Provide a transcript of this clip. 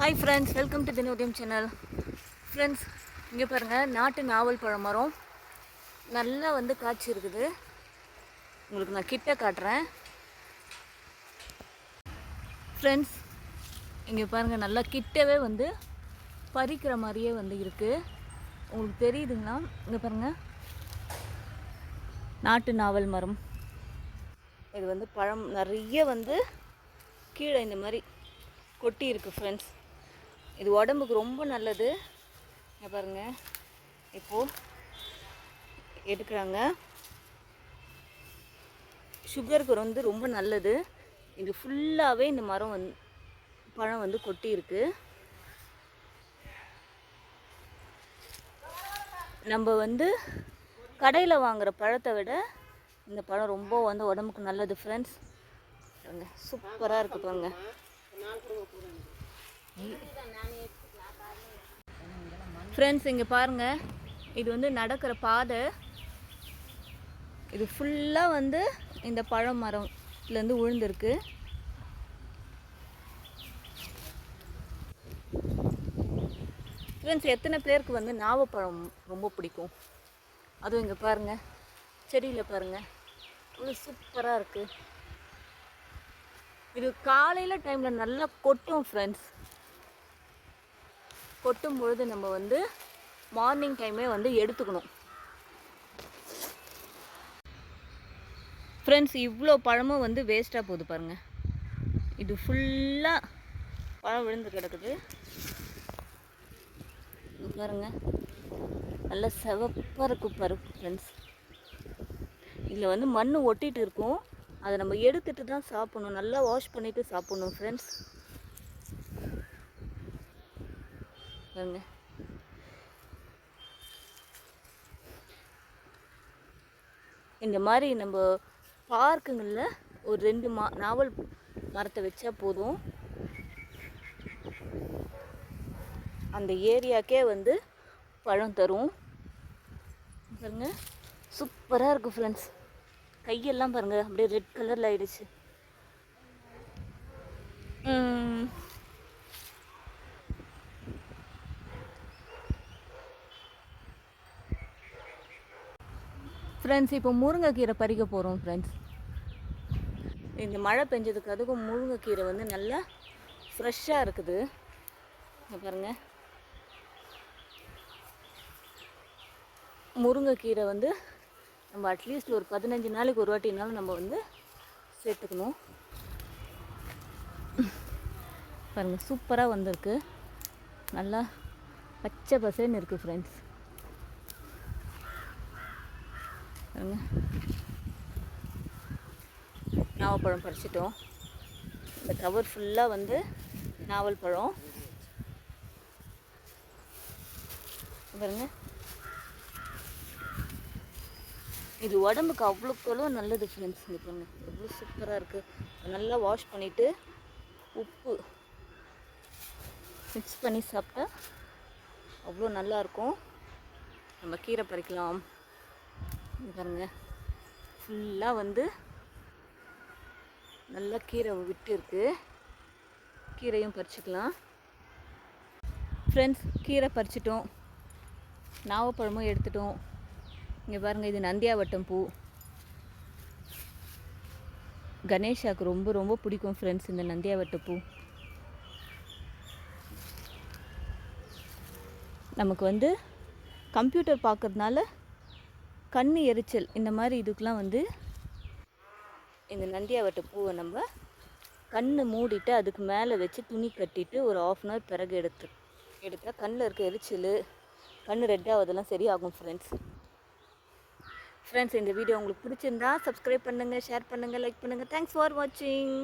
Hi friends welcome to Dinodayam channel friends இங்கே பாருங்கள் நாட்டு நாவல் பழம் மரம் நல்லா வந்து காய்ச்சி இருக்குது. உங்களுக்கு நான் கிட்ட காட்டுறேன். ஃப்ரெண்ட்ஸ் இங்கே பாருங்கள் நல்லா கிட்டவே வந்து பறிக்கிற மாதிரியே வந்து இருக்குது உங்களுக்கு தெரியுதுங்களா? இங்கே பாருங்கள் நாட்டு நாவல் மரம். இது வந்து பழம் நிறைய வந்து கீழே இந்த மாதிரி கொட்டி இருக்குது ஃப்ரெண்ட்ஸ் இது உடம்புக்கு ரொம்ப நல்லது. பாருங்கள் பாருங்க. இப்போது எடுக்கிறாங்க. சுகருக்கு வந்து ரொம்ப நல்லது. இது ஃபுல்லாகவே இந்த மரம் வந் பழம் வந்து கொட்டியிருக்கு. நம்ம வந்து கடையில் வாங்குற பழத்தை விட இந்த பழம் ரொம்ப வந்து உடம்புக்கு நல்லது ஃப்ரெண்ட்ஸ் சூப்பராக இருக்குது பாருங்க. ஃப்ரெண்ட்ஸ் இங்கே பாருங்க. இது வந்து நடக்கிற பாதை. இது ஃபுல்லாக வந்து இந்த பழம் மரம்லேருந்து விழுந்திருக்கு ஃப்ரெண்ட்ஸ் எத்தனை பேருக்கு வந்து நாவப்பழம் ரொம்ப பிடிக்கும்? அதுவும் இங்கே பாருங்கள் செடியில் பாருங்கள் அவ்வளோ சூப்பராக இருக்குது இது காலையில் டைமில் நல்லா கொட்டும் ஃப்ரெண்ட்ஸ் கொட்டும் பொழுது நம்ம வந்து மார்னிங் டைமே வந்து எடுத்துக்கணும். ஃப்ரெண்ட்ஸ் இவ்வளோ பழமும் வந்து வேஸ்ட்டாக போகுது பாருங்கள் இது ஃபுல்லாக பழம் விழுந்து கிடக்குது. பாருங்க. நல்லா செவப்பாக இருக்கும் பருப்பு ஃப்ரெண்ட்ஸ் இதில் வந்து மண் ஒட்டிகிட்டு இருக்கும். அதை நம்ம எடுத்துட்டு தான் சாப்பிடணும். நல்லா வாஷ் பண்ணிவிட்டு சாப்பிடணும் ஃப்ரெண்ட்ஸ் பாருங்க. இந்த மாதிரி நம்ம பார்க்குங்களில் ஒரு ரெண்டு மா நாவல் மரத்தை வச்சா போதும். அந்த ஏரியாக்கே வந்து பழம் தரும். பாருங்க. சூப்பராக இருக்குது ஃப்ரெண்ட்ஸ் கையெல்லாம் பாருங்க அப்படியே ரெட் கலரில் ஆயிடுச்சு. ஃப்ரெண்ட்ஸ் இப்போ முருங்கைக்கீரை பறிக்க போகிறோம் ஃப்ரெண்ட்ஸ் இந்த மழை பெஞ்சதுக்கு அதுக்கும் முருங்கைக்கீரை வந்து நல்லா ஃப்ரெஷ்ஷாக இருக்குது. பாருங்கள் பாருங்க. முருங்கைக்கீரை வந்து நம்ம அட்லீஸ்ட் ஒரு பதினஞ்சு நாளைக்கு ஒரு வாட்டினாலும் நம்ம வந்து சேர்த்துக்கணும். பாருங்கள் சூப்பராக வந்திருக்கு. நல்லா பச்சை பசேன்னு இருக்குது ஃப்ரெண்ட்ஸ் பாருங்க. நாவப்பழம் பறிச்சிட்டோம். இந்த கவர் ஃபுல்லாக வந்து நாவல் பழம் பாருங்க. இது உடம்புக்கு அவ்வளோக்கு நல்லது ஃப்ரெண்ட்ஸ் இந்த பாருங்க. எவ்வளோ சூப்பராக இருக்குது நல்லா வாஷ் பண்ணிவிட்டு உப்பு மிக்ஸ் பண்ணி சாப்பிட்டா அவ்வளோ நல்லாயிருக்கும் நம்ம கீரை பறிக்கலாம். பாருங்க. ஃபுல்லாக வந்து நல்லா கீரை விட்டு இருக்கு. கீரையும் பறிச்சுக்கலாம். ஃப்ரெண்ட்ஸ் கீரை பறிச்சிட்டோம். நாவப்பழமும் எடுத்துட்டோம். இங்கே பாருங்கள் இது நந்தியாவட்டம் பூ. கணேஷாவுக்கு ரொம்ப ரொம்ப பிடிக்கும் ஃப்ரெண்ட்ஸ் இந்த நந்தியாவட்ட பூ. நமக்கு வந்து கம்ப்யூட்டர் பார்க்கறதுனால கண் எரிச்சல் இந்த மாதிரி இதுக்கெலாம் வந்து இந்த நந்தியாவட்ட பூவை நம்ம கண் மூடிட்டு அதுக்கு மேலே வச்சு துணி கட்டிட்டு ஒரு ஆஃப் அன் ஹவர் பிறகு எடுத்து எடுத்தால் கண்ணில் இருக்க எரிச்சல் கண் ரெட்டாவதெல்லாம் சரியாகும் ஃப்ரெண்ட்ஸ் ஃப்ரெண்ட்ஸ் இந்த வீடியோ உங்களுக்கு பிடிச்சிருந்தா சப்ஸ்கிரைப் பண்ணுங்கள் ஷேர் பண்ணுங்கள் லைக் பண்ணுங்கள் தேங்க்ஸ் ஃபார் வாட்சிங்